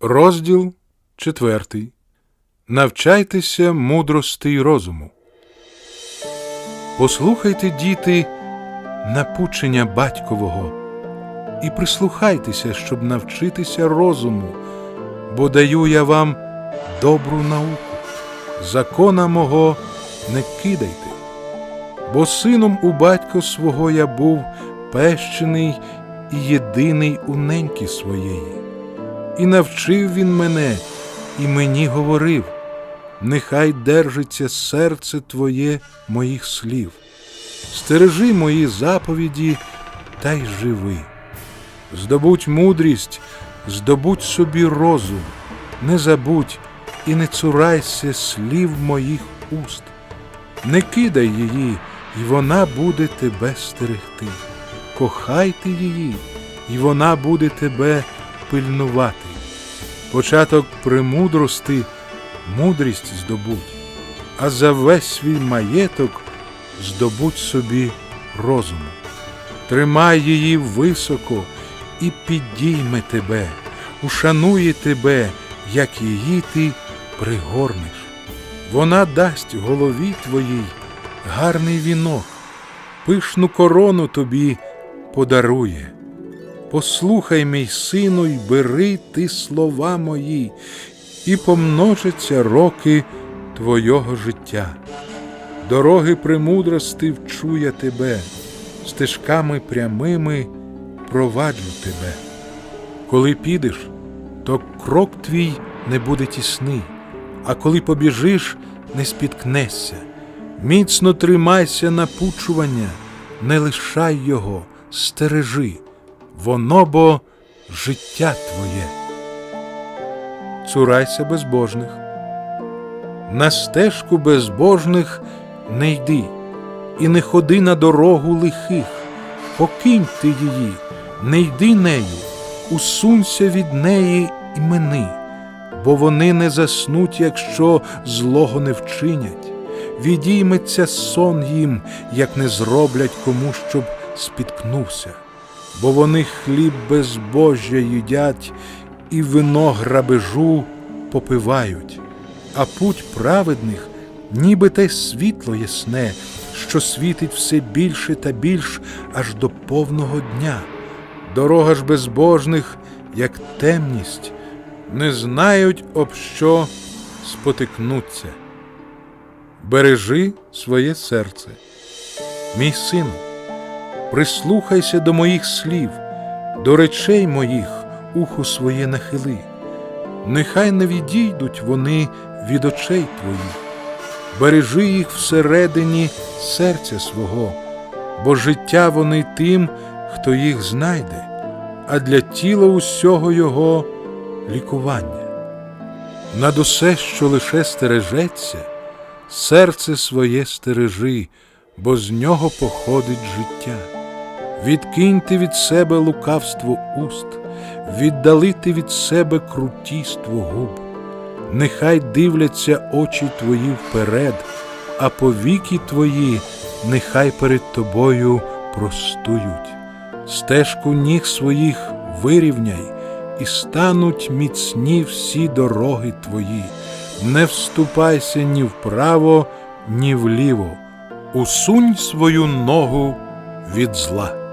Розділ четвертий. Навчайтеся мудрости й розуму. Послухайте, діти, напучення батькового, і прислухайтеся, щоб навчитися розуму, бо даю я вам добру науку. Закона мого не кидайте, бо сином у батька свого я був пещений і єдиний у неньки своєї. І навчив він мене, і мені говорив, нехай держиться серце твоє моїх слів, стережи мої заповіді та й живи. Здобудь мудрість, здобудь собі розум, не забудь і не цурайся слів моїх уст. Не кидай її, і вона буде тебе стерегти. Кохайте її, і вона буде тебе пильнувати. Початок премудрости мудрість здобудь, а за весь свій маєток здобудь собі розуму. Тримай її високо і підійме тебе, ушанує тебе, як її ти пригорнеш. Вона дасть голові твоїй гарний вінок, пишну корону тобі подарує. Послухай, мій сину, й бери ти слова мої, і помножаться роки твого життя. Дороги премудрости вчу я тебе, стежками прямими проваджу тебе. Коли підеш, то крок твій не буде тісний, а коли побіжиш, не спіткнешся. Міцно тримайся напучування, не лишай його, стережи воно бо життя твоє. Цурайся безбожних. На стежку безбожних не йди, і не ходи на дорогу лихих, покинь ти її, не йди нею, усунься від неї і мини, бо вони не заснуть, якщо злого не вчинять. Відійметься сон їм, як не зроблять кому, щоб спіткнувся бо вони хліб безбожжя їдять і вино грабежу попивають, а путь праведних, ніби те світло ясне, що світить все більше та більш аж до повного дня. Дорога ж безбожних, як темність, не знають, об що спотикнуться. Бережи своє серце, мій сину прислухайся до моїх слів, до речей моїх ухо своє нахили, нехай не відійдуть вони від очей твоїх, бережи їх всередині серця свого, бо життя вони тим, хто їх знайде, а для тіла усього його лікування. Над усе, що лише стережеться, серце своє стережи, бо з нього походить життя. Відкиньте від себе лукавство уст, віддалити від себе крутіство губ, нехай дивляться очі твої вперед, а повіки твої нехай перед тобою простують. Стежку ніг своїх вирівняй, і стануть міцні всі дороги твої, не вступайся ні вправо, ні вліво, усунь свою ногу від зла.